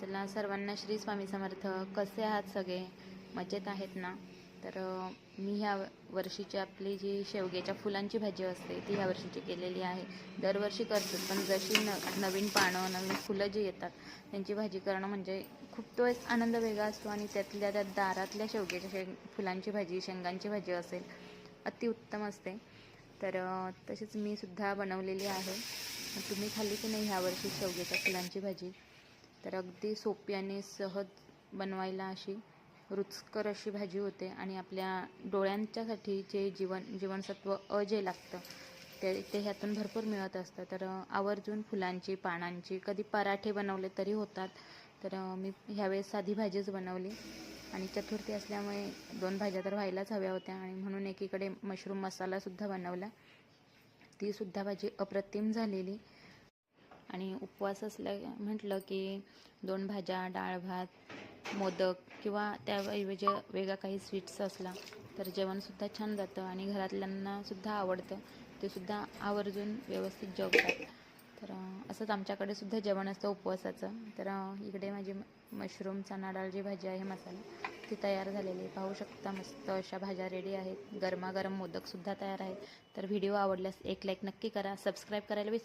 चला सर्वांना श्री स्वामी समर्थ. कसे आहात सगळे? मजेत आहेत ना? तर मी ह्या वर्षीची आपली जी शेवग्याच्या फुलांची भाजी असते ती ह्या वर्षीची केलेली आहे. दरवर्षी करतो पण जशी न नवीन पानं नवीन फुलं जी येतात त्यांची भाजी करणं म्हणजे खूप तो एक आनंद वेगळा असतो आणि त्यातल्या त्या दारातल्या शेवग्याच्या शेंग फुलांची भाजी शेंगांची भाजी असेल अतिउत्तम असते. तर तशीच मी सुद्धा बनवलेली आहे. तुम्ही खाल्ली की नाही ह्या वर्षी शेवग्याच्या फुलांची भाजी? तर अगदी सोपी आणि सहज बनवायला अशी रुचकर अशी भाजी होते आणि आपल्या डोळ्यांच्यासाठी जे जीवन जीवनसत्व अ जे लागतं ते ते ह्यातून भरपूर मिळत असतं. तर आवर्जून फुलांची पानांची कधी पराठे बनवले तरी होतात. तर मी ह्यावेळेस साधी भाजीच बनवली आणि चतुर्थी असल्यामुळे दोन भाज्या तर व्हायलाच हव्या होत्या आणि म्हणून एकीकडे मशरूम मसालासुद्धा बनवला. तीसुद्धा भाजी अप्रतिम झालेली. आणि उपवास असल्या म्हटलं की दोन भाज्या डाळ भात मोदक किंवा त्याऐवजी वेगळा काही स्वीट्स असला तर जेवणसुद्धा छान जातं आणि घरातल्यांनासुद्धा आवडतं. ते सुद्धा आवर्जून व्यवस्थित जेवतात. तर असंच आमच्याकडे सुद्धा जेवण असतं उपवासाचं. तर इकडे माझी म- मशरूम चणा डाळ जी भाजी आहे मसाला ती तयार झालेली पाहू शकता मस्त अशा भाज्या रेडी आहेत. गरमागरम मोदकसुद्धा तयार आहेत. तर व्हिडिओ आवडल्यास एक लाईक नक्की करा. सबस्क्राईब करायला विसरू